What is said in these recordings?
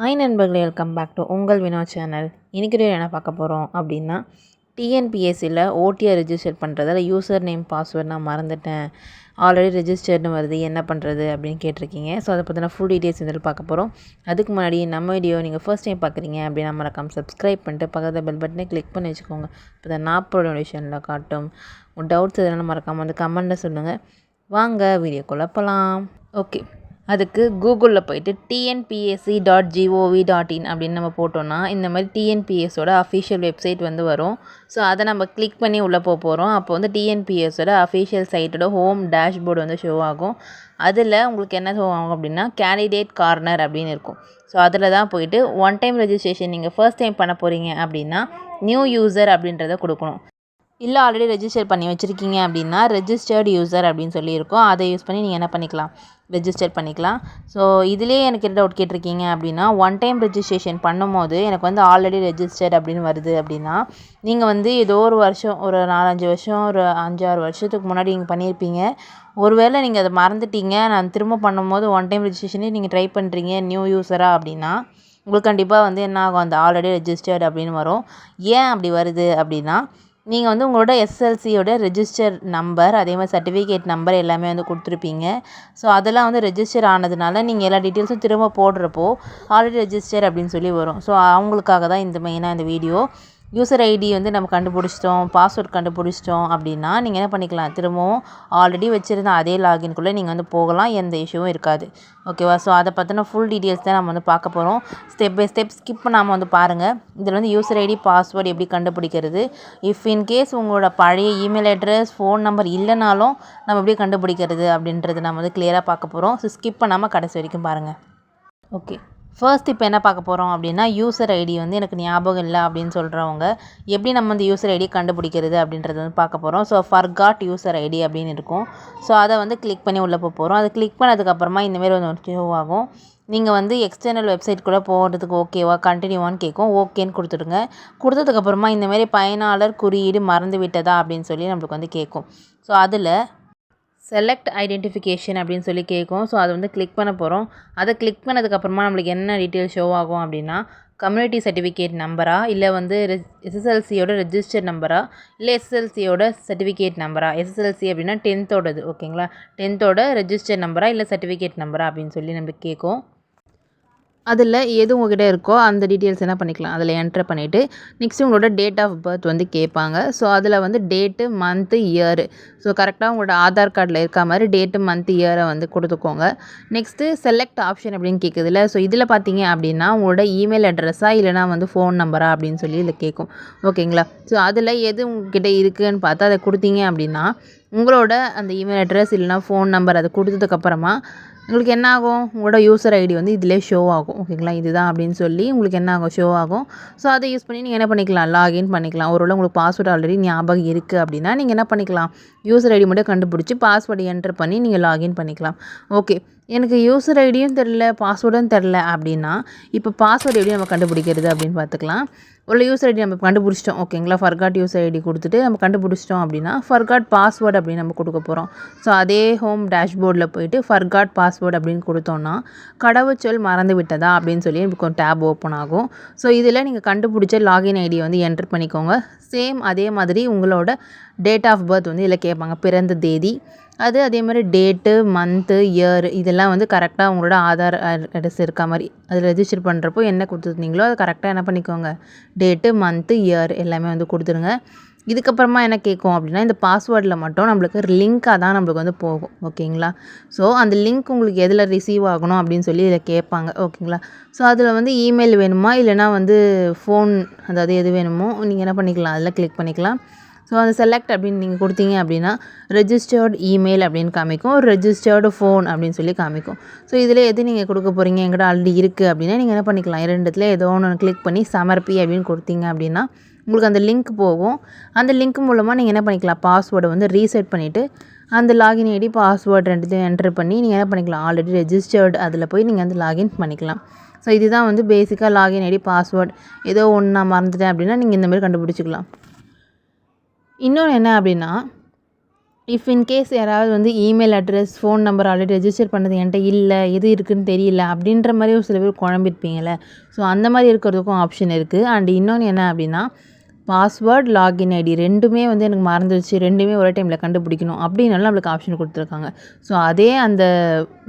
Hi நண்பர்களே welcome back to உங்கள் Vinod channel இன்றைக்கி என்ன பார்க்க போகிறோம் அப்படின்னா டிஎன்பிஎஸ்சியில் ஓடிஆர் ரிஜிஸ்டர் பண்ணுறதில் யூசர் நேம் பாஸ்வேர்ட் நான் மறந்துட்டேன். ஆல்ரெடி ரிஜிஸ்டர்னு வருது என்ன பண்ணுறது அப்படின்னு கேட்டிருக்கீங்க. ஸோ அதை பற்றின ஃபுல் டீட்டெயில்ஸ் இதில் பார்க்க போகிறோம் அதுக்கு முன்னாடி நம்ம வீடியோ நீங்கள் ஃபர்ஸ்ட் டைம் பார்க்குறீங்க அப்படின்னா மறக்காம சப்ஸ்கிரைப் பண்ணிட்டு பக்கத்தில் பெல் பட்டனை கிளிக் பண்ணி வச்சுக்கோங்க. இப்போ தான் நான் நோட்டிஃபிகேஷனில் காட்டும். உங்கள் டவுட்ஸ் எதனால் மறக்காமல் வந்து கமெண்ட்டில் சொல்லுங்கள் வாங்க வீடியோ குழப்பலாம் ஓகே அதுக்கு கூகுளில் போயிட்டு TNPSC dot GOV dot in அப்படின்னு நம்ம போட்டோம்னா இந்த மாதிரி டிஎன்பிஎஸோட அஃபிஷியல் வெப்சைட் வந்து வரும். ஸோ அதை நம்ம கிளிக் பண்ணி உள்ளே போக போகிறோம். அப்போ வந்து டிஎன்பிஎஸோட அஃபிஷியல் சைட்டோட ஹோம் டேஷ்போர்டு வந்து ஷோ ஆகும். அதில் உங்களுக்கு என்ன ஷோ ஆகும் அப்படின்னா கேண்டிடேட் கார்னர் அப்படின்னு இருக்கும். ஸோ அதில் தான் போயிட்டு ஒன் டைம் ரெஜிஸ்ட்ரேஷன் நீங்கள் ஃபர்ஸ்ட் டைம் பண்ண போகிறீங்க அப்படின்னா நியூ யூசர் அப்படின்றத கொடுக்கணும். இல்லை ஆல்ரெடி ரெஜிஸ்டர் பண்ணி வச்சுருக்கீங்க அப்படின்னா ரெஜிஸ்டர்டு யூசர் அப்படின்னு சொல்லியிருக்கோம். அதை யூஸ் பண்ணி நீங்கள் என்ன பண்ணிக்கலாம்? ரெஜிஸ்டர் பண்ணிக்கலாம். ஸோ இதுலேயே எனக்கு என்ன டவுட் கேட்டிருக்கீங்க அப்படின்னா ஒன் டைம் ரெஜிஸ்ட்ரேஷன் பண்ணும்போது எனக்கு வந்து ஆல்ரெடி ரெஜிஸ்டர்ட் அப்படின்னு வருது அப்படின்னா நீங்கள் வந்து ஏதோ ஒரு வருஷம் ஒரு நாலஞ்சு வருஷம் ஒரு அஞ்சாறு வருஷத்துக்கு முன்னாடி நீங்கள் பண்ணியிருப்பீங்க. ஒருவேளை நீங்கள் அதை மறந்துட்டீங்க நான் திரும்ப பண்ணும்போது ஒன் டைம் ரெஜிஸ்ட்ரேஷனே நீங்கள் ட்ரை பண்ணுறீங்க நியூ யூஸராக அப்படின்னா உங்களுக்கு கண்டிப்பாக வந்து என்ன ஆகும்? அந்த ஆல்ரெடி ரெஜிஸ்டர்ட் அப்படின்னு வரும். ஏன் அப்படி வருது அப்படின்னா நீங்கள் வந்து உங்களோட எஸ்எல்சியோட ரெஜிஸ்டர் நம்பர் அதே மாதிரி சர்டிஃபிகேட் நம்பர் எல்லாமே வந்து கொடுத்துருப்பீங்க. ஸோ அதெல்லாம் வந்து ரெஜிஸ்டர் ஆனதுனால நீங்கள் எல்லா டீட்டெயில்ஸும் திரும்ப போடுறப்போ ஆல்ரெடி ரெஜிஸ்டர் அப்படின்னு சொல்லி வரும். ஸோ அவங்களுக்காக தான் இந்த மெயினாக இந்த வீடியோ யூசர் ஐடி வந்து நம்ம கண்டுபிடிச்சிட்டோம் பாஸ்வேர்ட் கண்டுபிடிச்சிட்டோம் அப்படின்னா நீங்கள் என்ன பண்ணிக்கலாம்? திரும்பவும் ஆல்ரெடி வச்சுருந்த அதே லாகின்குள்ளே நீங்கள் வந்து போகலாம் எந்த இஷ்யூவும் இருக்காது. ஓகேவா ஸோ அதை பற்றின ஃபுல் டீட்டெயில்ஸ் தான் நம்ம வந்து பார்க்க போகிறோம் ஸ்டெப் பை ஸ்டெப் ஸ்கிப் பண்ணாமல் வந்து பாருங்கள் இதில் வந்து யூசர் ஐடி பாஸ்வேர்டு எப்படி கண்டுபிடிக்கிறது? இஃப் இன் கேஸ் உங்களோட பழைய இமெயில் அட்ரஸ் ஃபோன் நம்பர் இல்லைனாலும் நம்ம எப்படி கண்டுபிடிக்கிறது அப்படின்றத நம்ம வந்து கிளியராக பார்க்க போகிறோம் ஸோ ஸ்கிப் பண்ணாமல் கடைசி வரைக்கும் பாருங்கள் ஓகே ஃபர்ஸ்ட் இப்போ என்ன பார்க்க போகிறோம் அப்படின்னா யூசர் ஐடி வந்து எனக்கு ஞாபகம் இல்லை அப்படின்னு சொல்கிறவங்க எப்படி நம்ம இந்த யூசர் ஐடி கண்டுபிடிக்கிறது அப்படின்றது வந்து பார்க்க போகிறோம் ஸோ ஃபர்காட் யூசர் ஐடி அப்படின்னு இருக்கும். ஸோ அதை வந்து கிளிக் பண்ணி உள்ளே போக போகிறோம் அதை கிளிக் பண்ணதுக்கப்புறமா இந்தமாரி வந்து ஷோ ஆகும். நீங்கள் வந்து எக்ஸ்டர்னல் வெப்சைட் கூட போகிறதுக்கு ஓகேவா கண்டினியூவான்னு கேட்கும். ஓகேன்னு கொடுத்துடுங்க. கொடுத்ததுக்கப்புறமா இந்தமாரி பயனாளர் குறியீடு மறந்து விட்டதா அப்படின்னு சொல்லி நம்மளுக்கு வந்து கேட்கும். ஸோ அதில் செலக்ட் ஐடென்டிஃபிகேஷன் அப்படின்னு சொல்லி கேட்கும். ஸோ அதை வந்து கிளிக் பண்ண போகிறோம் அதை கிளிக் பண்ணதுக்கப்புறமா நம்மளுக்கு என்ன டீட்டெயில் ஷோ ஆகும் அப்படின்னா கம்யூனிட்டி சர்டிஃபிகேட் நம்பரா இல்லை வந்து எஸ்எஸ்எல்சியோட ரெஜிஸ்டர் நம்பரா இல்லை எஸ்எஸ்எல்சியோட சர்டிஃபிகேட் நம்பரா எஸ்எஸ்எல்சி அப்படின்னா டென்த்தோடது ஓகேங்களா டென்த்தோட ரெஜிஸ்டர் நம்பரா இல்லை சர்டிஃபிகேட் நம்பரா அப்படின்னு சொல்லி நம்ம கேட்கும். அதில் எது உங்ககிட்ட இருக்கோ அந்த டீட்டெயில்ஸ் என்ன பண்ணிக்கலாம். அதில் என்ட்ரு பண்ணிவிட்டு நெக்ஸ்ட்டு உங்களோட டேட் ஆஃப் பர்த் வந்து கேட்பாங்க. ஸோ அதில் வந்து டேட்டு மந்த்து இயரு ஸோ கரெக்டாக உங்களோட ஆதார் கார்டில் இருக்கா மாதிரி டேட்டு மந்த் இயரை வந்து கொடுத்துக்கோங்க. நெக்ஸ்ட்டு செலக்ட் ஆப்ஷன் அப்படின்னு கேட்குதுல ஸோ இதில் பார்த்தீங்க அப்படின்னா உங்களோட இமெயில் அட்ரஸா இல்லைனா வந்து ஃபோன் நம்பரா அப்படின்னு சொல்லி இதில் கேட்கும் ஓகேங்களா ஸோ அதில் எது உங்ககிட்ட இருக்குதுன்னு பார்த்து அதை கொடுத்தீங்க அப்படின்னா உங்களோட அந்த இமெயில் அட்ரஸ் இல்லைனா ஃபோன் நம்பர் அதை கொடுத்ததுக்கப்புறமா உங்களுக்கு என்ன ஆகும்? உங்களோட யூசர் ஐடி வந்து இதிலே ஷோ ஆகும். ஓகேங்களா இதுதான் அப்படின்னு சொல்லி உங்களுக்கு என்ன ஆகும்? ஷோ ஆகும். ஸோ அதை யூஸ் பண்ணி நீங்கள் என்ன பண்ணிக்கலாம்? லாகின் பண்ணிக்கலாம். ஒருவேளை உங்களுக்கு பாஸ்வேர்டு ஆல்ரெடி ஞாபகம் இருக்குது அப்படின்னா நீங்கள் என்ன பண்ணிக்கலாம்? யூசர் ஐடி மட்டும் கண்டுபிடிச்சி பாஸ்வேர்டு என்ட்ரு பண்ணி நீங்கள் லாகின் பண்ணிக்கலாம். ஓகே எனக்கு யூசர் ஐடியும் தெரில பாஸ்வேர்டும் தெரில அப்படின்னா இப்போ பாஸ்வேர்டு எப்படி நம்ம கண்டுபிடிக்கிறது அப்படின்னு பார்த்துக்கலாம். உள்ள யூசர் ஐடி நம்ம கண்டுபிடிச்சிட்டோம் ஓகேங்களா ஃபர்காட் யூசர் ஐடி கொடுத்துட்டு நம்ம கண்டுபிடிச்சிட்டோம் அப்படின்னா ஃபர்காட் பாஸ்வேர்டு அப்படின்னு நம்ம கொடுக்க போகிறோம் ஸோ அதே ஹோம் டேஷ்போர்டில் போயிட்டு ஃபர்காட் பாஸ்வேர்டு அப்படின்னு கொடுத்தோன்னா கடவுச்சொல் மறந்து விட்டதா அப்படின்னு சொல்லி இப்போ டேப் ஓப்பன் ஆகும். ஸோ இதில் நீங்கள் கண்டுபிடிச்ச லாகின் ஐடியை வந்து என்ட்ரு பண்ணிக்கோங்க. சேம் அதே மாதிரி உங்களோட டேட் ஆஃப் பர்த் வந்து இதில் கேட்பாங்க. பிறந்த தேதி அது அதே மாதிரி டேட்டு மந்த்து இயர் இதெல்லாம் வந்து கரெக்டாக உங்களோட ஆதார் அட்ரஸ் இருக்க மாதிரி அதில் ரெஜிஸ்டர் பண்ணுறப்போ என்ன கொடுத்துருந்தீங்களோ அதை கரெக்டாக என்ன பண்ணிக்கோங்க. டேட்டு மந்த்து இயர் எல்லாமே வந்து கொடுத்துருங்க. இதுக்கப்புறமா என்ன கேட்கும் அப்படின்னா இந்த பாஸ்வேர்டில் மட்டும் நம்மளுக்கு லிங்க்காக தான் நம்மளுக்கு வந்து போகும். ஓகேங்களா? ஸோ அந்த லிங்க் உங்களுக்கு எதில் ரிசீவ் ஆகணும் அப்படின்னு சொல்லி இதை கேட்பாங்க. ஓகேங்களா? ஸோ அதில் வந்து இமெயில் வேணுமா? இல்லைனா வந்து ஃபோன் அதாவது எது வேணுமோ நீங்கள் என்ன பண்ணிக்கலாம்? அதில் கிளிக் பண்ணிக்கலாம். ஸோ அந்த செலக்ட் அப்படின்னு நீங்கள் கொடுத்தீங்க அப்படின்னா ரெஜிஸ்டர்ட் இமெயில் அப்படின்னு காமிக்கும். ரெஜிஸ்டர்டு ஃபோன் அப்படின்னு சொல்லி காமிக்கும். ஸோ இதில் எது நீங்கள் கொடுக்க போகிறீங்க எங்கிட்ட ஆல்ரெடி இருக்குது அப்படின்னா நீங்கள் என்ன பண்ணிக்கலாம்? இரண்டுத்துல ஏதோ ஒன்று கிளிக் பண்ணி சமர்ப்பி அப்படின்னு கொடுத்தீங்க அப்படின்னா உங்களுக்கு அந்த லிங்க் போகும். அந்த லிங்க் மூலமாக நீங்கள் என்ன பண்ணிக்கலாம்? பாஸ்வேர்டை வந்து ரீசெட் பண்ணிவிட்டு அந்த லாகின் ஐடி பாஸ்வேர்டு ரெண்டுத்தையும் என்ட்ரு பண்ணி நீங்கள் என்ன பண்ணிக்கலாம்? ஆல்ரெடி ரெஜிஸ்டர்டு அதில் போய் நீங்கள் வந்து லாகின் பண்ணிக்கலாம். ஸோ இதுதான் வந்து பேசிக்காக லாகின் ஐடி பாஸ்வேர்டு ஏதோ ஒன்று நான் மறந்துட்டேன் அப்படின்னா நீங்கள் இந்தமாதிரி கண்டுபிடிச்சிக்கலாம். இன்னொன்று என்ன அப்படின்னா இஃப் இன்கேஸ் யாராவது வந்து email address phone number already register பண்ணது என்கிட்ட இல்லை எது இருக்குன்னு தெரியல அப்படின்ற மாதிரி ஒரு சில பேர் குழம்பிருப்பீங்கள்ல ஸோ அந்த மாதிரி இருக்கிறதுக்கும் ஆப்ஷன் இருக்குது அண்ட் இன்னொன்று என்ன அப்படின்னா பாஸ்வேர்ட் லாகின் ஐடி ரெண்டுமே வந்து எனக்கு மறந்துடுச்சு ரெண்டுமே ஒரே டைமில் கண்டுபிடிக்கணும் அப்படின்னாலும் நம்மளுக்கு ஆப்ஷன் கொடுத்துருக்காங்க. ஸோ அதே அந்த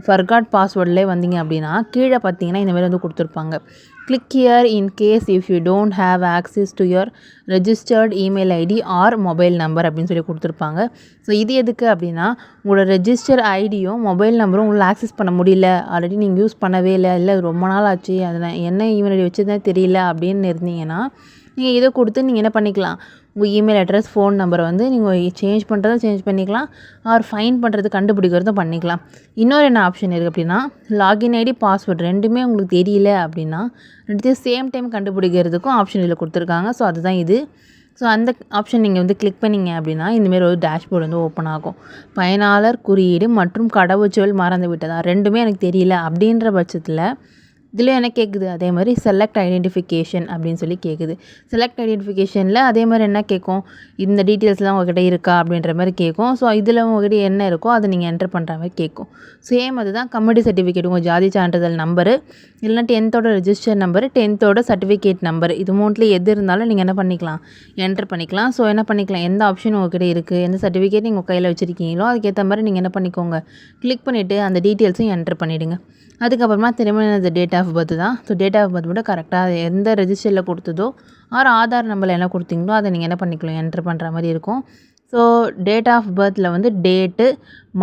ஃபர்காட் பாஸ்வேர்ட்லேயே வந்தீங்க அப்படின்னா கீழே பார்த்தீங்கன்னா இந்தமாரி வந்து கொடுத்துருப்பாங்க. Click here in case if you don't have access to your registered email ID or mobile number அப்படின்னு சொல்லி கொடுத்துருப்பாங்க. ஸோ இது எதுக்கு அப்படின்னா உங்களோட ரெஜிஸ்டர் ஐடியும் மொபைல் நம்பரும் உங்களால் ஆக்சஸ் பண்ண முடியல. ஆல்ரெடி நீங்கள் யூஸ் பண்ணவே இல்லை. இல்லை ரொம்ப நாள் ஆச்சு. அதில் என்ன இமெயில் ஐடி வச்சதுனே தெரியல அப்படின்னு இருந்தீங்கன்னா நீங்கள் இதை கொடுத்து நீங்கள் என்ன பண்ணிக்கலாம்? உங்கள் இமெயில் அட்ரஸ் ஃபோன் நம்பரை வந்து நீங்கள் சேஞ்ச் பண்ணுறத சேஞ்ச் பண்ணிக்கலாம். ஆர் ஃபைன் பண்ணுறது கண்டுபிடிக்கிறதும் பண்ணிக்கலாம். இன்னொரு என்ன ஆப்ஷன் இருக்குது அப்படின்னா லாகின் ஐடி பாஸ்வேர்டு ரெண்டுமே உங்களுக்கு தெரியல அப்படின்னா ரெண்டுத்தையும் சேம் டைம் கண்டுபிடிக்கிறதுக்கும் ஆப்ஷன் இதில் கொடுத்துருக்காங்க. ஸோ அதுதான் இது. ஸோ அந்த ஆப்ஷன் நீங்கள் வந்து கிளிக் பண்ணிங்க அப்படின்னா இந்தமாரி ஒரு டேஷ்போர்டு வந்து ஓப்பன் ஆகும். பயனாளர் குறியீடு மற்றும் கடவுச்சொல் மறந்து விட்டதா ரெண்டுமே எனக்கு தெரியல. அப்படின்ற பட்சத்தில் இதில் என்ன கேட்குது? அதே மாதிரி செலக்ட் ஐடென்டிஃபிகேஷன் அப்படின்னு சொல்லி கேட்குது. செலக்ட் ஐடென்டிஃபிகேஷனில் அதே மாதிரி என்ன கேட்கும்? இந்த டீட்டெயில்ஸ்லாம் உங்ககிட்ட இருக்கா? அப்படின்ற மாதிரி கேட்கும். ஸோ இதில் உங்ககிட்ட என்ன இருக்கோ அதை நீங்கள் என்டர் பண்ணுற மாதிரி கேட்கும். சேம் அதுதான் கம்யூனிட்டி சர்டிஃபிகேட் உங்கள் ஜாதி சான்றிதழ் நம்பரு இல்லைனா டென்த்தோட ரெஜிஸ்டர் நம்பரு டென்த்தோட சர்டிஃபிகேட் நம்பர் இது மூணுத்தில் எது இருந்தாலும் நீங்கள் என்ன பண்ணிக்கலாம்? என்டர் பண்ணிக்கலாம். ஸோ என்ன பண்ணிக்கலாம்? எந்த ஆப்ஷன் உங்ககிட்ட இருக்குது எந்த சர்டிஃபிகேட் நீங்கள் கையில் வச்சுருக்கீங்களோ அதுக்கேற்ற மாதிரி நீங்கள் என்ன பண்ணிக்கோங்க? கிளிக் பண்ணிவிட்டு அந்த டீட்டெயில்ஸும் என்டர் பண்ணிவிடுங்க அதுக்கப்புறமா திருமண இந்த ஆஃப் பர்த் தான். ஸோ டேட் ஆஃப் பர்த் மட்டும் கரெக்டாக எந்த ரெஜிஸ்டரில் கொடுத்ததோ ஆர் ஆதார் நம்பரில் என்ன கொடுத்தீங்களோ அதை நீங்கள் என்ன பண்ணிக்கலாம் என்ட்ரு பண்ணுற மாதிரி இருக்கும். ஸோ டேட் ஆஃப் பர்த்தில் வந்து டேட்டு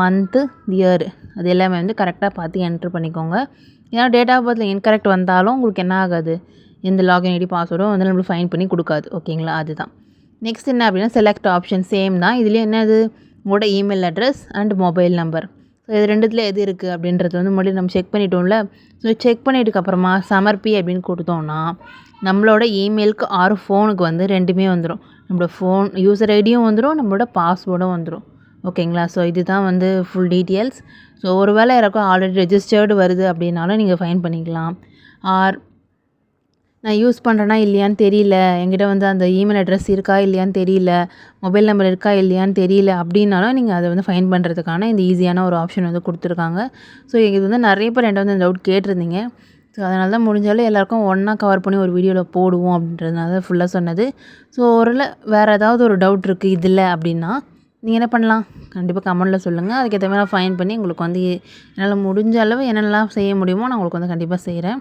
மந்த்து இயர் அது எல்லாமே வந்து கரெக்டாக பார்த்து என்ட்ரு பண்ணிக்கோங்க. ஏன்னா டேட் ஆஃப் பர்த்தில் இன்கரெக்ட் வந்தாலும் உங்களுக்கு என்ன ஆகாது? எந்த லாகின் ஐடி பாஸ்வேர்டும் வந்து நம்மளுக்கு ஃபைன் பண்ணி கொடுக்காது. ஓகேங்களா அதுதான். நெக்ஸ்ட் என்ன அப்படின்னா செலக்ட் ஆப்ஷன் சேம் தான். இதுலேயும் என்னது? உங்களோட email address and mobile number so இது ரெண்டுத்தில் எது இருக்குது அப்படின்றது வந்து முன்னாடி நம்ம செக் பண்ணிட்டோம்ல. ஸோ செக் பண்ணிட்டுக்கப்புறமா சமர்ப்பி அப்படின்னு கொடுத்தோம்னா நம்மளோட இமெயிலுக்கு ஆறு ஃபோனுக்கு வந்து ரெண்டுமே வந்துடும் நம்மளோட ஃபோன் யூசர் ஐடியும் வந்துடும் நம்மளோட பாஸ்வேர்டும் வந்துடும் ஓகேங்களா ஸோ இதுதான் வந்து ஃபுல் டீட்டெயில்ஸ் ஸோ ஒரு வேளை யாருக்கும் ஆல்ரெடி ரெஜிஸ்டர்டு வருது அப்படின்னாலும் நீங்கள் ஃபைன் பண்ணிக்கலாம். ஆர் நான் யூஸ் பண்ணுறேனா இல்லையான்னு தெரியல. என்கிட்ட வந்து அந்த இமெயில் அட்ரஸ் இருக்கா இல்லையான்னு தெரியல. மொபைல் நம்பர் இருக்கா இல்லையான்னு தெரியல அப்படின்னாலும் நீங்கள் அதை வந்து ஃபைன் பண்ணுறதுக்கான இந்த ஈஸியான ஒரு ஆப்ஷன் வந்து கொடுத்துருக்காங்க. ஸோ இது வந்து நிறைய பேர் என்கிட்ட வந்து இந்த டவுட் கேட்டிருந்தீங்க. ஸோ அதனால தான் முடிஞ்சாலும் எல்லாருக்கும் ஒன்றா கவர் பண்ணி ஒரு வீடியோவில் போடுவோம் அப்படின்றதுனால ஃபுல்லாக சொன்னது. ஸோ ஒரு வேறு ஏதாவது ஒரு டவுட் இருக்குது இதில் அப்படின்னா நீங்கள் என்ன பண்ணலாம்? கண்டிப்பாக கமெண்டில் சொல்லுங்கள் அதுக்கேற்ற மாதிரி ஃபைன் பண்ணி உங்களுக்கு வந்து என்னால் முடிஞ்ச அளவு என்னென்னலாம் செய்ய முடியுமோ நான் உங்களுக்கு வந்து கண்டிப்பாக செய்கிறேன்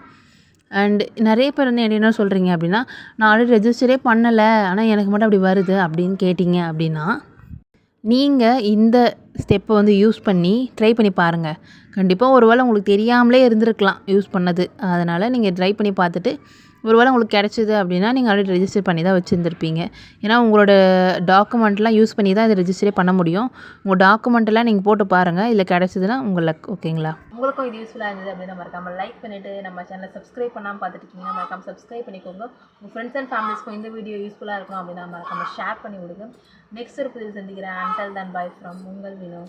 அண்ட் நிறைய பேர் வந்து என்ன சொல்கிறீங்க அப்படின்னா நான் ஆல்ரெடி ரெஜிஸ்டரே பண்ணலை ஆனால் எனக்கு மட்டும் அப்படி வருது அப்படின்னு கேட்டிங்க அப்படின்னா நீங்கள் இந்த ஸ்டெப்பை வந்து யூஸ் பண்ணி ட்ரை பண்ணி பாருங்கள் கண்டிப்பாக ஒரு வேளை உங்களுக்கு தெரியாமலே இருந்திருக்கலாம் யூஸ் பண்ணது. அதனால் நீங்கள் ட்ரை பண்ணி பார்த்துட்டு ஒருவேளை உங்களுக்கு கிடச்சிது அப்படின்னா நீங்கள் ஆல்ரெடி ரெஜிஸ்டர் பண்ணி தான் வச்சுருந்துருப்பீங்க. ஏன்னா உங்களோட டாக்குமெண்ட்லாம் யூஸ் பண்ணி தான் இதை ரெஜிஸ்டரே பண்ண முடியும். உங்கள் டாக்குமெண்ட்டெல்லாம் நீங்கள் போட்டு பாருங்கள் இதில் கிடச்சிதுன்னா உங்கள் லக் ஓகேங்களா உங்களுக்கும் இது யூஸ்ஃபுல்லாக இருந்தது அப்படின்னா மறக்காமல் லைக் பண்ணிவிட்டு நம்ம சேனலை சப்ஸ்கிரைப் பண்ணாமல் பார்த்துட்டு இருக்கீங்கன்னா மறக்காம சப்ஸ்கிரைப் பண்ணிக்கோங்க. உங்கள் ஃப்ரெண்ட்ஸ் அண்ட் ஃபேமிலிஸ்க்கும் இந்த வீடியோ யூஸ்ஃபுல்லாக இருக்கும் அப்படின்னா மறக்காமல் ஷேர் பண்ணி விடுங்க. நெக்ஸ்ட் ஒரு புதிய சந்திக்கிறேன். அண்டல் தன் பாய் ஃப்ரம் உங்கள் வினோ